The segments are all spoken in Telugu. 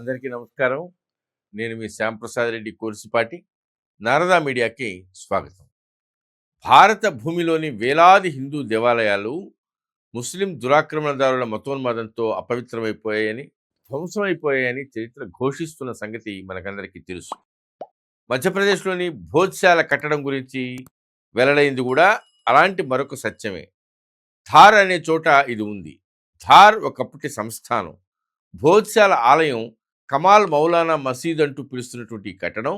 అందరికీ నమస్కారం. నేను మీ శ్యాంప్రసాద్ రెడ్డి కోర్సిపాటి. నారదా మీడియాకి స్వాగతం. భారత భూమిలోని వేలాది హిందూ దేవాలయాలు ముస్లిం దురాక్రమణదారుల మతోన్మాదంతో అపవిత్రమైపోయాయని ధ్వంసమైపోయాయని చరిత్ర ఘోషిస్తున్న సంగతి మనకందరికీ తెలుసు. మధ్యప్రదేశ్లోని భోజ్శాల కట్టడం గురించి వెల్లడైంది కూడా అలాంటి మరొక సత్యమే. ధార్ అనే చోట ఇది ఉంది. ధార్ ఒకప్పటి సంస్థానం. భోజ్శాల ఆలయం కమాల్ మౌలానా మసీద్ అంటూ పిలుస్తున్నటువంటి ఈ కట్టడం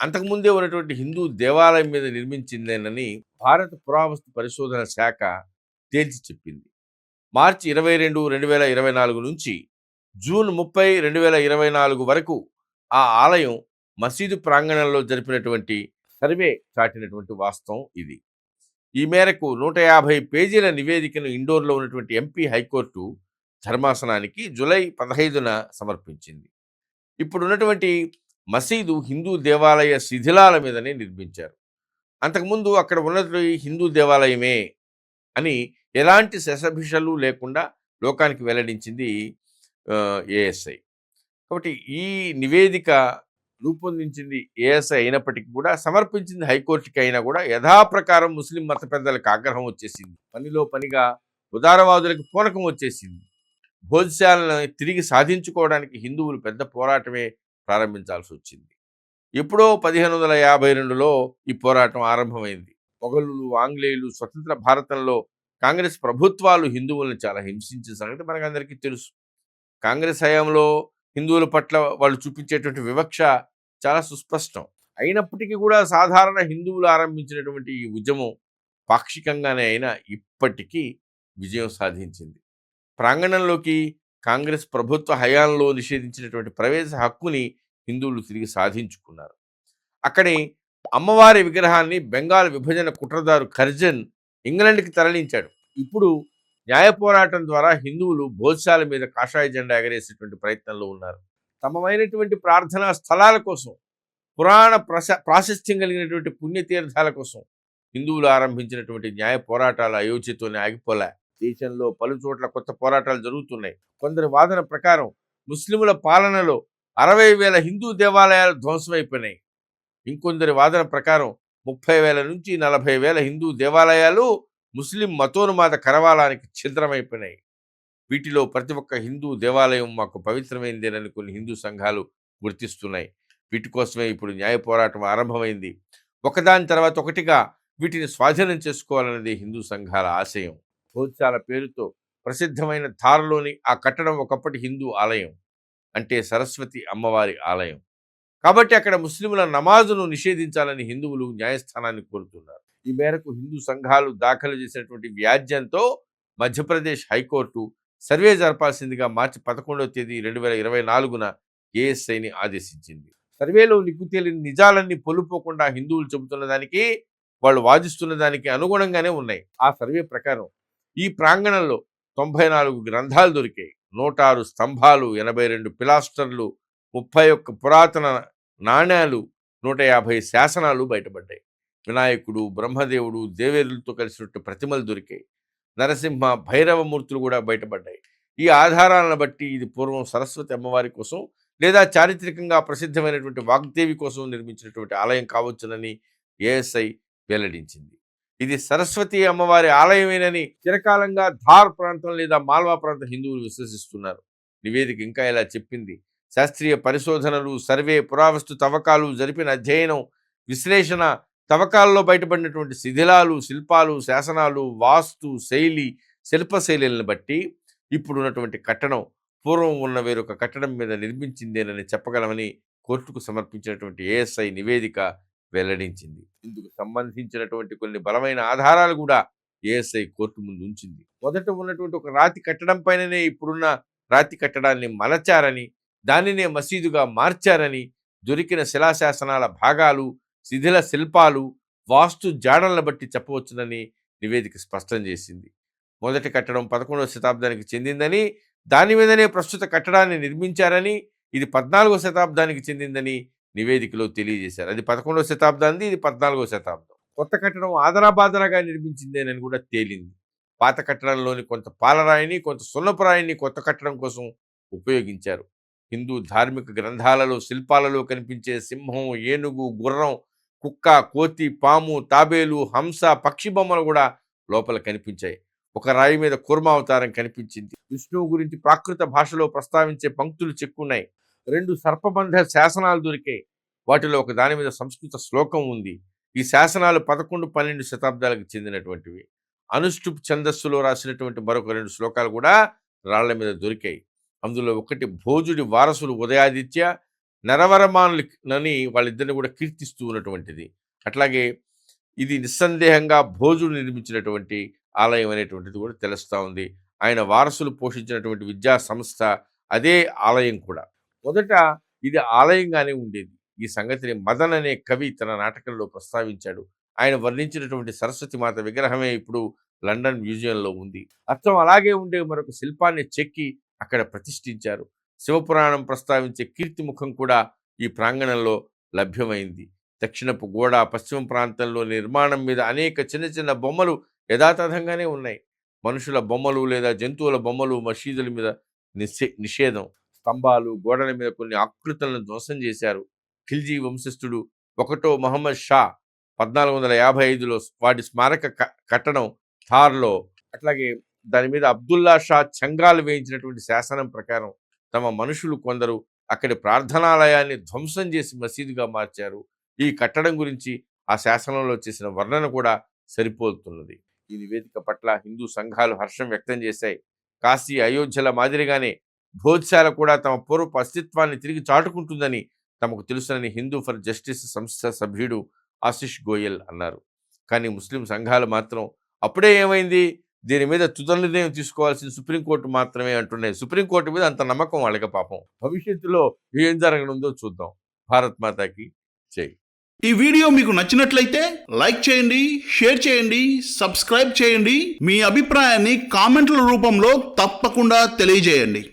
అంతకుముందే ఉన్నటువంటి హిందూ దేవాలయం మీద నిర్మించిందేనని భారత పురావస్తు పరిశోధన శాఖ తేల్చి చెప్పింది. మార్చి ఇరవై రెండు రెండు వేల ఇరవై నాలుగు నుంచి జూన్ ముప్పై రెండు వేల ఇరవై నాలుగు వరకు ఆ ఆలయం మసీదు ప్రాంగణంలో జరిపినటువంటి సర్వే చాటినటువంటి వాస్తవం ఇది. ఈ మేరకు నూట యాభై పేజీల నివేదికను ఇండోర్లో ఉన్నటువంటి ఎంపీ హైకోర్టు ధర్మాసనానికి జూలై పదహైదున సమర్పించింది. ఇప్పుడు ఉన్నటువంటి మసీదు హిందూ దేవాలయ శిథిలాల మీదనే నిర్మించారు. అంతకుముందు అక్కడ ఉన్నటువంటి హిందూ దేవాలయమే అని ఎలాంటి శశభిషలు లేకుండా లోకానికి వెల్లడించింది ఏఎస్ఐ. కాబట్టి ఈ నివేదిక రూపొందించింది ఏఎస్ఐ అయినప్పటికీ కూడా సమర్పించింది హైకోర్టుకి అయినా కూడా యథాప్రకారం ముస్లిం మత పెద్దలకు ఆగ్రహం వచ్చేసింది. పనిలో పనిగా ఉదారవాదులకు పూనకం వచ్చేసింది. భోజశాలను తిరిగి సాధించుకోవడానికి హిందువులు పెద్ద పోరాటమే ప్రారంభించాల్సి వచ్చింది. ఎప్పుడో పదిహేను వందల యాభై రెండులో ఈ పోరాటం ఆరంభమైంది. మొఘలులు ఆంగ్లేయులు స్వతంత్ర భారతంలో కాంగ్రెస్ ప్రభుత్వాలు హిందువులను చాలా హింసించిన సంగతి మనకందరికీ తెలుసు. కాంగ్రెస్ హయాంలో హిందువుల పట్ల వాళ్ళు చూపించేటువంటి వివక్ష చాలా సుస్పష్టం. అయినప్పటికీ కూడా సాధారణ హిందువులు ఆరంభించినటువంటి ఈ ఉద్యమం పాక్షికంగానే అయినా ఇప్పటికీ విజయం సాధించింది. ప్రాంగణంలోకి కాంగ్రెస్ ప్రభుత్వ హయాంలో నిషేధించినటువంటి ప్రవేశ హక్కుని హిందువులు తిరిగి సాధించుకున్నారు. అక్కడి అమ్మవారి విగ్రహాన్ని బెంగాల్ విభజన కుట్రదారు కర్జన్ ఇంగ్లాండ్కి తరలించాడు. ఇప్పుడు న్యాయ పోరాటం ద్వారా హిందువులు భోజశాల మీద కాషాయ జెండా ఎగరేసేటువంటి ప్రయత్నంలో ఉన్నారు. తమమైనటువంటి ప్రార్థనా స్థలాల కోసం పురాణ ప్రాశస్త్యం కలిగినటువంటి పుణ్యతీర్థాల కోసం హిందువులు ఆరంభించినటువంటి న్యాయ పోరాటాలు అయోధ్యతోనే ఆగిపోలే. దేశంలో పలు చోట్ల కొత్త పోరాటాలు జరుగుతున్నాయి. కొందరి వాదన ప్రకారం ముస్లిముల పాలనలో అరవై వేల హిందూ దేవాలయాలు ధ్వంసమైపోయినాయి. ఇంకొందరి వాదన ప్రకారం ముప్పై వేల నుంచి నలభై వేల హిందూ దేవాలయాలు ముస్లిం మతోన్మాద కరవాలానికి ఛిద్రమైపోయినాయి. వీటిలో ప్రతి ఒక్క హిందూ దేవాలయం మాకు పవిత్రమైందేనని కొన్ని హిందూ సంఘాలు గుర్తిస్తున్నాయి. వీటి కోసమే ఇప్పుడు న్యాయ పోరాటం ఆరంభమైంది. ఒకదాని తర్వాత ఒకటిగా వీటిని స్వాధీనం చేసుకోవాలన్నది హిందూ సంఘాల ఆశయం. భోజాల పేరుతో ప్రసిద్ధమైన ధారలోని ఆ కట్టడం ఒకప్పటి హిందూ ఆలయం అంటే సరస్వతి అమ్మవారి ఆలయం. కాబట్టి అక్కడ ముస్లింల నమాజును నిషేధించాలని హిందువులు న్యాయస్థానాన్ని కోరుతున్నారు. ఈ మేరకు హిందూ సంఘాలు దాఖలు చేసినటువంటి వ్యాజ్యంతో మధ్యప్రదేశ్ హైకోర్టు సర్వే జరపాల్సిందిగా మార్చి పదకొండవ తేదీ రెండు వేల ఇరవై నాలుగున ఏఎస్ఐని ఆదేశించింది. సర్వేలో నిగ్గు తేలిన నిజాలన్నీ పొల్లుపోకుండా హిందువులు చెబుతున్న దానికి వాళ్ళు వాదిస్తున్న దానికి అనుగుణంగానే ఉన్నాయి. ఆ సర్వే ప్రకారం ఈ ప్రాంగణంలో తొంభై నాలుగు గ్రంథాలు దొరికాయి. నూట ఆరు స్తంభాలు ఎనభై రెండు పిలాస్టర్లు ముప్పై ఒక్క పురాతన నాణ్యాలు నూట యాభై శాసనాలు బయటపడ్డాయి. వినాయకుడు బ్రహ్మదేవుడు దేవేరులతో కలిసినట్టు ప్రతిమలు దొరికాయి. నరసింహ భైరవమూర్తులు కూడా బయటపడ్డాయి. ఈ ఆధారాలను బట్టి ఇది పూర్వం సరస్వతి అమ్మవారి కోసం లేదా చారిత్రకంగా ప్రసిద్ధమైనటువంటి వాగ్దేవి కోసం నిర్మించినటువంటి ఆలయం కావచ్చునని ఏఎస్ఐ వెల్లడించింది. ఇది సరస్వతి అమ్మవారి ఆలయమేనని చిరకాలంగా ధార్ ప్రాంతం లేదా మాల్వా ప్రాంత హిందువులు విశ్వసిస్తున్నారు. నివేదిక ఇంకా ఇలా చెప్పింది. శాస్త్రీయ పరిశోధనలు సర్వే పురావస్తు తవ్వకాలు జరిపిన అధ్యయనం విశ్లేషణ తవ్వకాల్లో బయటపడినటువంటి శిథిలాలు శిల్పాలు శాసనాలు వాస్తు శైలి శిల్పశైలిని బట్టి ఇప్పుడున్నటువంటి కట్టడం పూర్వం ఉన్న వేరొక కట్టడం మీద నిర్మించిందేనని చెప్పగలమని కోర్టుకు సమర్పించినటువంటి ఏఎస్ఐ నివేదిక వెల్లడించింది. ఇందుకు సంబంధించినటువంటి కొన్ని బలమైన ఆధారాలు కూడా ఏఎస్ఐ కోర్టు ముందు ఉంచింది. మొదట ఉన్నటువంటి ఒక రాతి కట్టడం పైననే ఇప్పుడున్న రాతి కట్టడాన్ని మలచారని దానినే మసీదుగా మార్చారని దొరికిన శిలాశాసనాల భాగాలు శిథిల శిల్పాలు వాస్తు జాడలను బట్టి చెప్పవచ్చునని నివేదిక స్పష్టం చేసింది. మొదటి కట్టడం పదకొండవ శతాబ్దానికి చెందిందని దాని మీదనే ప్రస్తుత కట్టడాన్ని నిర్మించారని ఇది పద్నాలుగో శతాబ్దానికి చెందిందని నివేదికలో తెలియజేశారు. అది పదకొండవ శతాబ్దాన్ని ఇది పద్నాలుగో శతాబ్దం. కొత్త కట్టడం ఆదరాబాదరాగా నిర్మించిందేనని కూడా తేలింది. పాత కట్టడంలోని కొంత పాలరాయిని కొంత సున్నపురాయిని కొత్త కట్టడం కోసం ఉపయోగించారు. హిందూ ధార్మిక గ్రంథాలలో శిల్పాలలో కనిపించే సింహం ఏనుగు గుర్రం కుక్క కోతి పాము తాబేలు హంస పక్షి బొమ్మలు కూడా లోపల కనిపించాయి. ఒక రాయి మీద కూర్మ అవతారం కనిపించింది. విష్ణువు గురించి ప్రాకృత భాషలో ప్రస్తావించే పంక్తులు చెక్కున్నాయి. రెండు సర్పబంధ శాసనాలు దొరికాయి. వాటిలో ఒక దాని మీద సంస్కృత శ్లోకం ఉంది. ఈ శాసనాలు పదకొండు పన్నెండు శతాబ్దాలకు చెందినటువంటివి. అనుష్టుప్ ఛందస్సులో రాసినటువంటి మరొక రెండు శ్లోకాలు కూడా రాళ్ళ మీద దొరికాయి. అందులో ఒకటి భోజుడి వారసులు ఉదయాదిత్య నరవరమానులని వాళ్ళిద్దరిని కూడా కీర్తిస్తూ ఉన్నటువంటిది. అట్లాగే ఇది నిస్సందేహంగా భోజుడు నిర్మించినటువంటి ఆలయం అనేటువంటిది కూడా తెలుస్తూ ఉంది. ఆయన వారసులు పోషించినటువంటి విద్యా సంస్థ అదే ఆలయం కూడా. మొదట ఇది ఆలయంగానే ఉండేది. ఈ సంగతిని మదన్ అనే కవి తన నాటకంలో ప్రస్తావించాడు. ఆయన వర్ణించినటువంటి సరస్వతి మాత విగ్రహమే ఇప్పుడు లండన్ మ్యూజియంలో ఉంది. అర్థం అలాగే ఉండే మరొక శిల్పాన్ని చెక్కి అక్కడ ప్రతిష్ఠించారు. శివపురాణం ప్రస్తావించే కీర్తిముఖం కూడా ఈ ప్రాంగణంలో లభ్యమైంది. దక్షిణపు గోడ పశ్చిమ ప్రాంతంలో నిర్మాణం మీద అనేక చిన్న చిన్న బొమ్మలు యథాతథంగానే ఉన్నాయి. మనుషుల బొమ్మలు లేదా జంతువుల బొమ్మలు మసీదుల మీద నిషే నిషేధం. స్తంభాలు గోడల మీద కొన్ని ఆకృతులను ధ్వంసం చేశారు. ఖిల్జీ వంశస్థుడు ఒకటో మహమ్మద్ షా పద్నాలుగు వందల యాభై ఐదులో వాటి స్మారక క- కట్టడం థార్లో అట్లాగే దాని మీద అబ్దుల్లా షా చంగాలు వేయించినటువంటి శాసనం ప్రకారం తమ మనుషులు కొందరు అక్కడి ప్రార్థనాలయాన్ని ధ్వంసం చేసి మసీదుగా మార్చారు. ఈ కట్టడం గురించి ఆ శాసనంలో చేసిన వర్ణన కూడా సరిపోతున్నది. ఈ నివేదిక పట్ల హిందూ సంఘాలు హర్షం వ్యక్తం చేశాయి. కాశీ అయోధ్యల మాదిరిగానే భోజశాల కూడా తమ పూర్వపు అస్తిత్వాన్ని తిరిగి చాటుకుంటుందని తమకు తెలుసునని హిందూ ఫర్ జస్టిస్ సంస్థ సభ్యుడు ఆశిష్ గోయల్ అన్నారు. కానీ ముస్లిం సంఘాలు మాత్రం అప్పుడే ఏమైంది? దీని మీద తుదల నిర్ణయం తీసుకోవాల్సిన సుప్రీంకోర్టు మాత్రమే అంటున్నాయి. సుప్రీంకోర్టు మీద అంత నమ్మకం వాళ్ళకి పాపం. భవిష్యత్తులో ఏం జరగనుందో చూద్దాం. భారత్ మాతాకి చేయి ఈ వీడియో మీకు నచ్చినట్లయితే లైక్ చేయండి షేర్ చేయండి సబ్స్క్రైబ్ చేయండి. మీ అభిప్రాయాన్ని కామెంట్ల రూపంలో తప్పకుండా తెలియజేయండి.